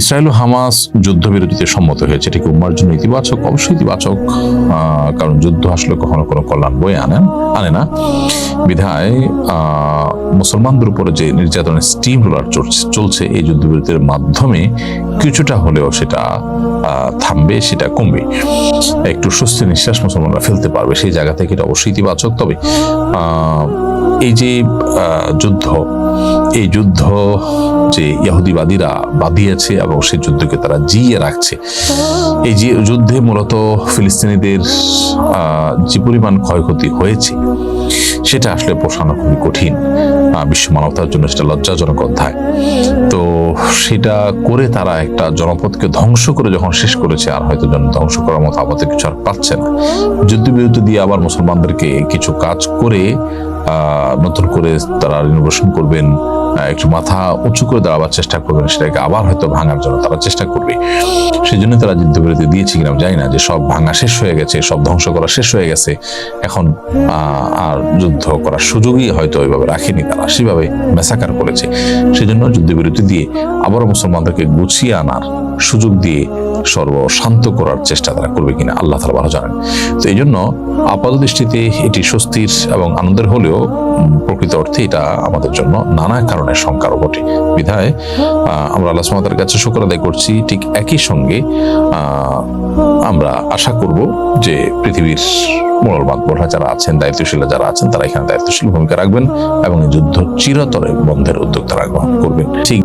Israel ও Hamas যুদ্ধবিরতিতে সম্মত হয়েছে। এটি উম্মার জন্য ইতিবাচক? অবশ্যই ইতিবাচক। কারণ যুদ্ধ আসলে কখনো কোনো কল্যাণ বয়ে আনে আনে না। বিধায় মুসলমানদের উপরে যে নির্যাতনের স্টিম রোলার চলছে এই যুদ্ধবিরতির মাধ্যমে কিছুটা হলেও সেটা থামবে, সেটা কমবে। একটু স্বস্তি নিঃশ্বাস মুসলমানরা ফেলতে পারবে। সেই জায়গা থেকে এটা অবশ্যই ইতিবাচক। তবে এই যে যুদ্ধ এই যুদ্ধ যে ইহুদিবাদীরা বাঁধিয়েছে এবং সেই যুদ্ধকে তারা জিয়ে রাখছে। এই যে যুদ্ধে মূলত ফিলিস্তিনিদের যে পরিমাণ ক্ষয়ক্ষতি হয়েছে, সেটা আসলে পোষানো খুবই কঠিন বিশ্ব মানবতার জন্য সেটা লজ্জাজনক অধ্যায়। তো সেটা করে তারা একটা জনপদকে ধ্বংস করে যখন শেষ করেছে, আর হয়তো জন ধ্বংস করার মতো আপাতত কিছু আর পাচ্ছে না। যুদ্ধবিরতি দিয়ে আবার মুসলমানদেরকে কিছু কাজ করে নতুন করে তারা রিনোভেশন করবেন একটু মাথা উঁচু করে দাঁড়াবার চেষ্টা করবেন, সেটাকে আবার হয়তো ভাঙার জন্য তারা চেষ্টা করবে। সেই জন্য তারা যুদ্ধবিরতি দিয়েছে কিনা জানি না, যে সব ভাঙা শেষ হয়ে গেছে, সব ধ্বংস করা শেষ হয়ে গেছে, এখন আর যুদ্ধ করার সুযোগই হয়তো ওইভাবে রাখেনি তারা, সেভাবে মেসাকার করেছে। সেজন্য যুদ্ধবিরতি দিয়ে আবারও মুসলমানদেরকে গুছিয়ে আনার সুযোগ দিয়ে সর্বশান্ত করার চেষ্টা তারা করবে কিনা আল্লাহ তালা ভালো জানেন। তো এই জন্য আপাত দৃষ্টিতে এটি স্বস্তির এবং আনন্দের হলেও প্রকৃত অর্থে এটা আমাদের জন্য নানা কারণে শঙ্কারও বটে। বিধায় আমরা আল্লাহ সুমাতার কাছে শুক্র আদায় করছি, ঠিক একই সঙ্গে আমরা আশা করব যে পৃথিবীর মোড়ল মাতবররা যারা আছেন দায়িত্বশীল যারা আছেন, তারা এখানে দায়িত্বশীল ভূমিকা রাখবেন এবং যুদ্ধ চিরতরে বন্ধের উদ্যোগ তারা গ্রহণ করবেন। ঠিক